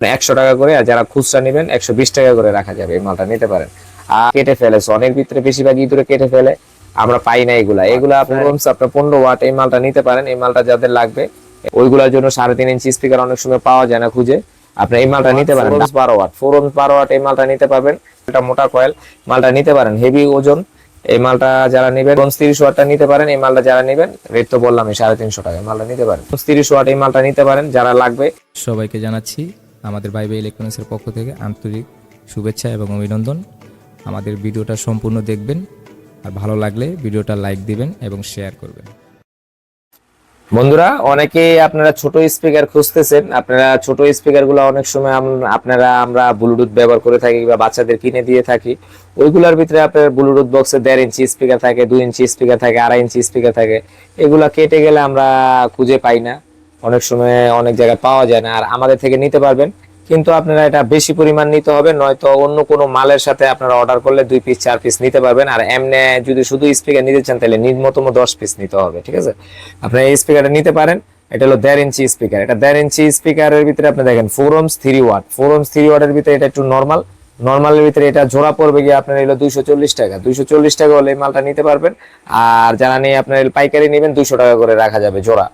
একশো টাকা করে আর যারা খুচরা নেবেন একশো বিশ টাকা করে রাখা যাবে এই মালটা নিতে পারেন। আর কেটে ফেলে অনেক ভিতরে বেশিরভাগ ইঁদুরে কেটে ফেলে আমরা পাই না এগুলা। এগুলা আপনার পনেরো ওয়াট এই মালটা নিতে পারেন এই মালটা যাদের লাগবে ওইগুলোর জন্য সাড়ে তিন ইঞ্চি স্পিকার অনেক সময় পাওয়া যায় না খুঁজে। আপনি এই মালটা নিতে পারেন। বারো ওয়াট ফোর ওমস বারো ওয়াট এই মালটা নিতে পারবেন। এটা মোটা কয়েল মালটা নিতে পারেন। হেভি ওজন এই মালটা যারা নেবেন তিরিশ ওয়াটটা নিতে পারেন এই মালটা যারা নেবেন রেট তো বললাম সাড়ে তিনশো টাকা মালটা নিতে পারেন। তিরিশ ওয়াট এই মালটা নিতে পারেন যারা লাগবে। সবাইকে জানাচ্ছি আমাদের বাইবে ইলেকট্রনিক্সের পক্ষ থেকে আন্তরিক শুভেচ্ছা এবং অভিনন্দন। আমাদের ভিডিওটা সম্পূর্ণ দেখবেন। আর ভালো লাগলে ভিডিওটা লাইক দিবেন এবং শেয়ার করবেন। বন্ধুরা অনেকে আপনারা ছোট স্পিকার খুঁজতেছেন। আপনারা ছোট স্পিকারগুলো অনেক সময় আপনারা আমরা ব্লুটুথ ব্যবহার করে থাকি বা বাচ্চাদের কিনে দিয়ে থাকি। ওইগুলোর ভিতরে আপনার ব্লুটুথ বক্সে দেড় ইঞ্চি স্পিকার থাকে, দুই ইঞ্চি স্পিকার থাকে, আড়াই ইঞ্চি স্পিকার থাকে। এগুলা কেটে গেলে আমরা খুঁজে পাই না। অনেক সময় অনেক জায়গায় পাওয়া যায় না, আর আমাদের থেকে নিতে পারবেন। কিন্তু আপনারা এটা বেশি পরিমাণ নিতে হবে, নয়তো অন্য কোনো মালের সাথে আপনারা অর্ডার করলে দুই পিস চার পিস নিতে পারবেন। আর এমনি যদি শুধু স্পিকার নিতে চান, তাহলে নিম্নতম দশ পিস নিতে হবে, ঠিক আছে? আপনারা এই স্পিকারটা নিতে পারেন, এটা হলো দেড় ইঞ্চি স্পিকার এটা দেড় ইঞ্চি স্পিকারের ভিতরে আপনি দেখেন four ohms three watt four ohms three ওয়াটের ভিতরে এটা একটু নর্মাল নর্মালের ভিতরে এটা জোড়া পড়বে গিয়ে আপনার এলো দুইশো চল্লিশ টাকা। দুইশো চল্লিশ টাকা হলে এই মালটা নিতে পারবেন। আর যারা নিয়ে আপনার পাইকারি নেবেন, দুইশো টাকা করে রাখা যাবে জোড়া।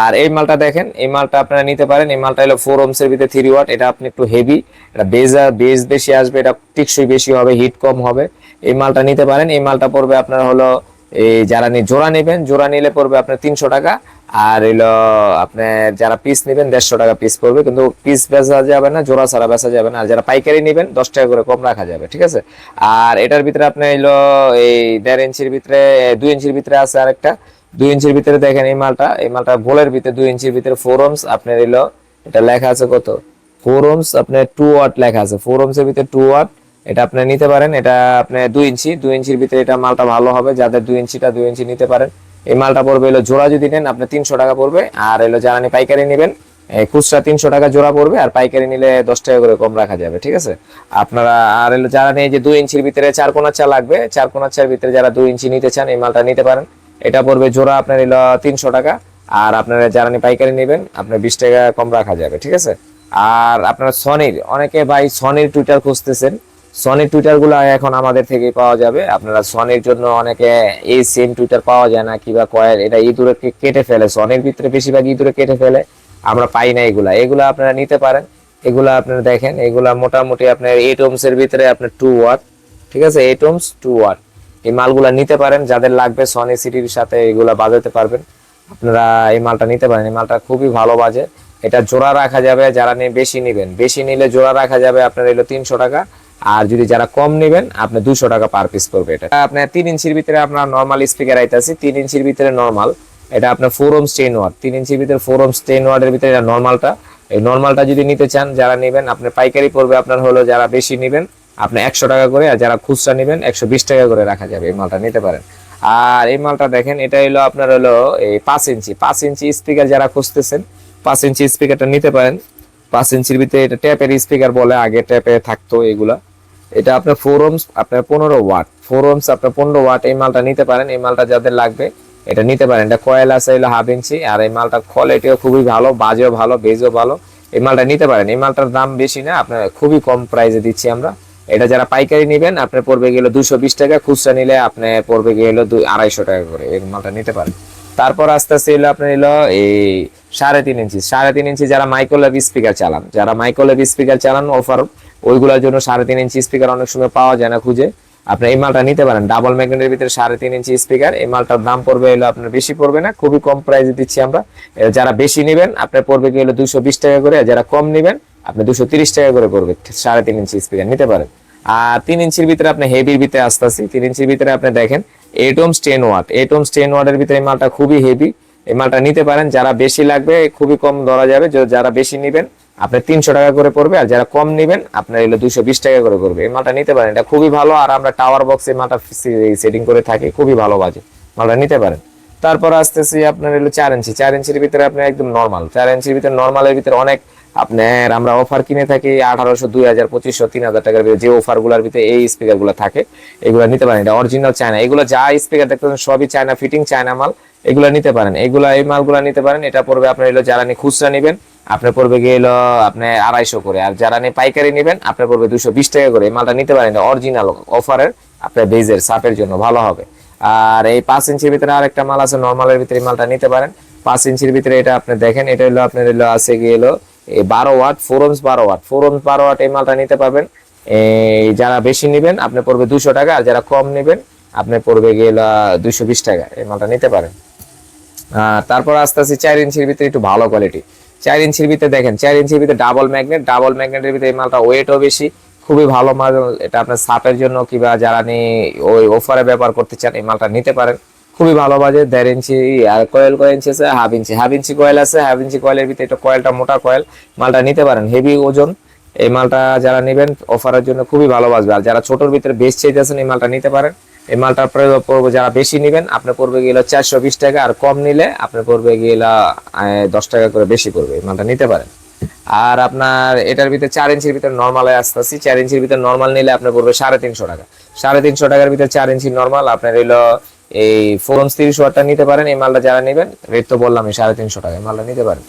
আর এই মালটা দেখেন, এই মালটা আপনারা নিতে পারেন। এই মালটা হলো ফোর ওমস এর ভিতরে থ্রি ওয়াট এটা আপনি একটু হেভি এটা বেজ বেজ বেশি আসবে, এটা টিকসই বেশি হবে হিট কম হবে। এই মালটা নিতে পারেন, এই মালটা পড়বে আপনার হলো, এই যারা জোড়া নেবেন, জোড়া নিলে পড়বে আপনার তিনশো টাকা। আর হইল আপনার যারা পিস নেবেন, দেড়শো টাকা পিস পড়বে। কিন্তু পিস বেচা যাবে না, জোড়া ছাড়া বেচা যাবে না। আর যারা পাইকারি নেবেন, দশ টাকা করে কম রাখা যাবে, ঠিক আছে? আর এটার ভিতরে আপনার হইল এই দেড় ইঞ্চির ভিতরে, দুই ইঞ্চির ভিতরে আছে আরেকটা। দুই ইঞ্চির ভিতরে দেখেন এই মালটা এই মালটা গোলের ভিতরে দুই ইঞ্চির ভিতরে ফোর ওমস আপনার এলো, এটা লেখা আছে কত? ফোর ওমস আপনার টু ওয়াট লেখা আছে। ফোর ওমস এর ভিতরে টু ওয়াট এটা আপনি নিতে পারেন, এটা আপনি দুই ইঞ্চি, দুই ইঞ্চির ভিতরে এটা মালটা ভালো হবে, যাদের দুই ইঞ্চিটা দুই ইঞ্চি নিতে পারেন। এই মালটা পড়বে এলো জোড়া যদি নেন, আপনি তিনশো টাকা পড়বে, আর এলো নিয়ে পাইকারি নেবেন খুচরা তিনশো টাকা জোড়া পড়বে, আর পাইকারি নিলে দশ টাকা করে কম রাখা যাবে, ঠিক আছে? আপনারা, আর এলো যারা নিয়ে যে দুই ইঞ্চির ভিতরে চার কোনার চা লাগবে, চার কোনার চার ভিতরে যারা দুই ইঞ্চি নিতে চান, এই মালটা নিতে পারেন। এটা পড়বে জোড়া আপনার এলো তিনশো টাকা, আর আপনারা জ্বালানি পাইকারি নেবেন, আপনার বিশ টাকা কম রাখা যাবে, ঠিক আছে? আর আপনার সনির, অনেকে ভাই সনির টুইটার খুঁজতেছেন। সনির টুইটারগুলো এখন আমাদের থেকে পাওয়া যাবে। আপনারা সনির জন্য অনেকে এই সেম টুইটার পাওয়া যায় না কিবা কয়েল এটা ইঁদুরে কেটে ফেলে। সনির ভিতরে বেশিরভাগ ইঁদুরে কেটে ফেলে, আমরা পাই না এগুলা। এগুলা আপনারা নিতে পারেন। এগুলা আপনারা দেখেন, এগুলা মোটামুটি আপনার এইট এর ভিতরে আপনার টু ওয়াট ঠিক আছে? এইট ওমস টু ওয়াট এই মালগুলা নিতে পারেন, যাদের লাগবে সনি সিটির সাথে এগুলা বাজাতে পারবেন। আপনারা এই মালটা নিতে পারেন, এই মালটা খুবই ভালো বাজে। এটা জোড়া রাখা যাবে, যারা নিয়ে বেশি নেবেন। বেশি নিলে জোড়া রাখা যাবে, আপনার এলো তিনশো টাকা। আর যদি যারা কম নেবেন, আপনি দুশো টাকা পার পিস পড়বে এটা। আপনার তিন ইঞ্চির ভিতরে আপনার নর্মাল স্পিকার আইতাছি তিন ইঞ্চির ভিতরে নর্মাল এটা আপনার ফোর ওমস টেন ওয়াট তিন ইঞ্চির ভিতরে ফোর ওমস টেন ওয়াটের ভিতরে এটা নর্মালটা এই নর্মালটা যদি নিতে চান, যারা নেবেন, আপনার পাইকারি পড়বে আপনার হলো যারা বেশি নেবেন আপনি একশো টাকা করে আর যারা খুচরা নেবেন একশো বিশ টাকা করে রাখা যাবে এই মালটা নিতে পারেন। আর এই মালটা দেখেন, এটা হলো আপনার হলো এই পাঁচ ইঞ্চি। পাঁচ ইঞ্চি স্পিকার যারা খুঁজতেছেন, পাঁচ ইঞ্চি স্পিকারটা নিতে পারেন। পাঁচ ইঞ্চির ভিতরে এটা ট্যাপের স্পিকার বলে, আগে ট্যাপে থাকতো এগুলা। এটা আপনার ফোর ওমস আপনার পনেরো ওয়াট ফোর ওমস আপনার পনেরো ওয়াট এই মালটা নিতে পারেন। এই মালটা যাদের লাগবে, এটা নিতে পারেন। এটা কয়েল আছে, হলো হাফ ইঞ্চি। আর এই মালটা কোয়ালিটিও খুবই ভালো, বাজেও ভালো বেজও ভালো। এই মালটা নিতে পারেন। এই মালটার দাম বেশি না, আপনার খুবই কম প্রাইসে দিচ্ছি আমরা। এটা যারা পাইকারি নেবেন, আপনার পড়বে গেলো দুশো বিশ টাকা, খুচরা নিলে আপনি পড়বে গেলো দুই আড়াইশো টাকা করে এই মালটা নিতে পারেন। তারপর আস্তে আস্তে এলো আপনার এলো এই সাড়ে তিন ইঞ্চি। সাড়ে তিন ইঞ্চি যারা মাইক্রোলেভ স্পিকার চালান, যারা মাইক্রোলেভ স্পিকার চালান অফার ওইগুলোর জন্য সাড়ে তিন ইঞ্চি স্পিকার অনেক সময় পাওয়া যায় না খুঁজে। আপনি এই মালটা নিতে পারেন ডাবল ম্যাগনেটের ভিতরে সাড়ে তিন ইঞ্চি স্পিকার, এই মালটার দাম পড়বে এলো আপনার বেশি পড়বে না, খুবই কম প্রাইসে দিচ্ছি আমরা। যারা বেশি নেবেন, আপনার পড়বে গেলো দুশো বিশ টাকা করে যারা কম নেবেন আপনি দুশো তিরিশ টাকা করে পড়বে সাড়ে তিন ইঞ্চি স্পিকার নিতে পারেন। আর তিন ইঞ্চির ভিতরে আপনি হেভির ভিতরে আসতেছি তিন ইঞ্চির ভিতরে আপনি দেখেন eight ohms ten watt eight ohms ten ওয়াটের ভিতরে এই মালটা খুবই হেভি এই মালটা নিতে পারেন, যারা বেশি লাগবে, খুবই কম ধরা যাবে। যারা বেশি নেবেন, আপনি তিনশো টাকা করে পড়বে, আর যারা কম নেবেন, আপনার এগুলো দুশো বিশ টাকা করে পড়বে। এই মালটা নিতে পারেন, এটা খুবই ভালো, আর আমরা টাওয়ার বক্সে মালটা সেটিং করে থাকি, খুবই ভালো বাজে। মালটা নিতে পারেন। তারপর আসতেছি আপনার এলো চার ইঞ্চি। চার ইঞ্চির ভিতরে আপনার একদম নর্মাল চার ইঞ্চির ভিতরে নর্মালের ভিতরে অনেক আপনার আমরা অফার কিনে থাকি আঠারোশো, দুই হাজার, পঁচিশশো, তিন হাজার টাকার ভিতরে যে অফারগুলার ভিতরে এই স্পিকারগুলো থাকে, এগুলো নিতে পারেন। এটা অরিজিনাল চায়না এগুলো যা স্পিকার দেখতেছেন সবই চায়না ফিটিং চায়না মাল। এগুলো নিতে পারেন। এগুলা এই মালগুলো নিতে পারেন। এটা পড়বে আপনার এলো যারা খুচরা নেবেন, আপনার পড়বে গিয়ে হলো আপনি আড়াইশো করে। আর যারা নিয়ে পাইকারি নেবেন, আপনার পড়বে দুশো বিশ টাকা করে। এই মালটা নিতে পারেন। অরিজিনাল অফারের আপনার বেজের সাপের জন্য। ভালো হবে। আর এই পাঁচ ইঞ্চির ভিতরে আরেকটা মাল আছে নর্মালের ভিতরে মালটা নিতে পারেন। পাঁচ ইঞ্চির ভিতরে এটা আপনি দেখেন, এটা হলো আপনার হলো আছে গিয়ে হলো এই বারো ওয়াট ফোরমস বারো ওয়াট। ফোরমস বারো ওয়াট এই মালটা নিতে পারবেন। এই যারা বেশি নেবেন, আপনি পড়বে দুশো টাকা, আর যারা কম নেবেন, আপনি পড়বে গিয়ে দুশো বিশ টাকা, এই মালটা নিতে পারেন। তারপর আস্তে আস্তে চার ইঞ্চির ভিতরে একটু ভালো কোয়ালিটি চার ইঞ্চির ভিতরে দেখেন, চার ইঞ্চির ভিতরে ডাবল ম্যাগনেট ডাবল ম্যাগনেটের ভিতরে এই মালটা ওয়েটও বেশি খুবই ভালো মাল, এটা আপনার সাপের জন্য কিংবা যারা নিয়ে ওই অফারে ব্যবহার করতে চান, এই মালটা নিতে পারেন। খুবই ভালো বাজে, দেড় ইঞ্চি, আর কয়েল কয় ইঞ্চি আছে? Half inch. Half inch coil আছে, হাফ ইঞ্চি কয়েলের ভিতরে এটা কয়েলটা মোটা কয়েল মালটা নিতে পারেন। হেভি ওজন, এই মালটা যারা নেবেন অফারের জন্য খুবই ভালো বাজবে। আর যারা ছোটোর ভিতরে বেশ চাইতেছেন, এই মালটা নিতে পারেন। এই মালটার প্রয়োগ পড়বে, যারা বেশি নেবেন, আপনার পড়বে গেলে চারশো বিশ টাকা, আর কম নিলে আপনার পড়বে গেলা দশ টাকা করে বেশি পড়বে, এই মালটা নিতে পারেন। আর আপনার এটার ভিতরে চার ইঞ্চির ভিতরে নর্মাল আসতেছি। চার ইঞ্চির ভিতরে নর্মাল নিলে আপনার পড়বে সাড়ে তিনশো টাকা। সাড়ে তিনশো টাকার ভিতরে চার ইঞ্চি নর্মাল আপনার হইল এই ফোরন্স তিরিশ ওয়াটটা নিতে পারেন, এই মালটা যারা নেবেন রেট তো বললাম সাড়ে তিনশো টাকা মালটা নিতে পারেন।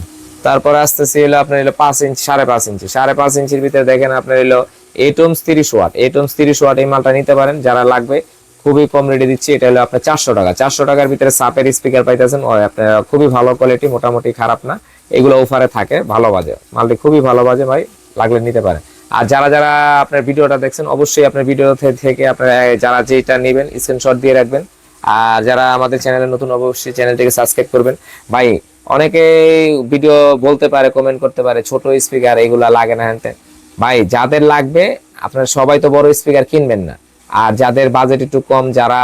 তারপর আসতেছি হলো আপনার হলো পাঁচ ইঞ্চি, সাড়ে পাঁচ ইঞ্চি। সাড়ে পাঁচ ইঞ্চির ভিতরে দেখেন আপনার হলো এইটমস তিরিশ ওয়াট। এইটমস তিরিশ ওয়াট এই মালটা নিতে পারেন, যারা লাগবে খুবই কম রেটে দিচ্ছি, এটা হলো আপনার চারশো টাকা। চারশো টাকার ভিতরে সাপের স্পিকার পাইতেছেন আপনার খুবই ভালো কোয়ালিটি মোটামুটি খারাপ না। এগুলো অফারে থাকে, ভালো বাজে। মালটি খুবই ভালো বাজে ভাই, লাগলে নিতে পারেন। আর যারা যারা আপনার ভিডিওটা দেখছেন, অবশ্যই আপনার ভিডিও থেকে আপনারা যারা যেটা নেবেন স্ক্রিনশট দিয়ে রাখবেন। আর যারা আমাদের চ্যানেলে নতুন, অবশ্যই চ্যানেলটিকে সাবস্ক্রাইব করবেন। ভাই, অনেকে ভিডিও বলতে পারে কমেন্ট করতে পারে, ছোট স্পিকার এগুলা লাগে না হ্যানতে ভাই, যাদের লাগবে, আপনার সবাই তো বড় স্পিকার কিনবেন না। আর যাদের বাজেট একটু কম, যারা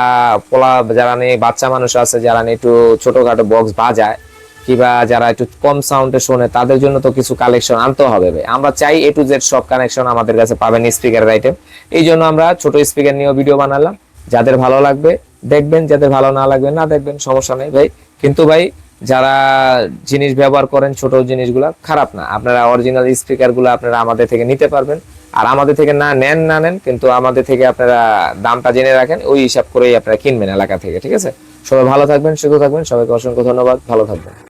পোলা, যারা নেই বাচ্চা মানুষ আছে, যারা নেই একটু ছোটখাটো বক্স বাজায়, কিংবা যারা একটু কম সাউন্ডে শোনে, তাদের জন্য তো কিছু কালেকশন আনতে হবে। আমরা চাই এ টু জেড সব কানেকশন আমাদের কাছে পাবেন স্পিকারের আইটেম এই জন্য আমরা ছোট স্পিকার নিয়েও ভিডিও বানালাম। যাদের ভালো লাগবে, দেখবেন, যাদের ভালো না লাগবে, না দেখবেন, সমস্যা নেই ভাই। কিন্তু ভাই, যারা জিনিস ব্যবহার করেন, ছোট জিনিসগুলো, খারাপ না। আপনারা অরিজিনাল স্পিকারগুলো আপনারা আমাদের থেকে নিতে পারবেন। আর আমাদের থেকে না নেন না নেন, কিন্তু আমাদের থেকে আপনারা দামটা জেনে রাখেন, ওই হিসাব করেই আপনারা কিনবেন এলাকা থেকে, ঠিক আছে? সবাই ভালো থাকবেন, সুস্থ থাকবেন, সবাইকে অসংখ্য ধন্যবাদ, ভালো থাকবেন।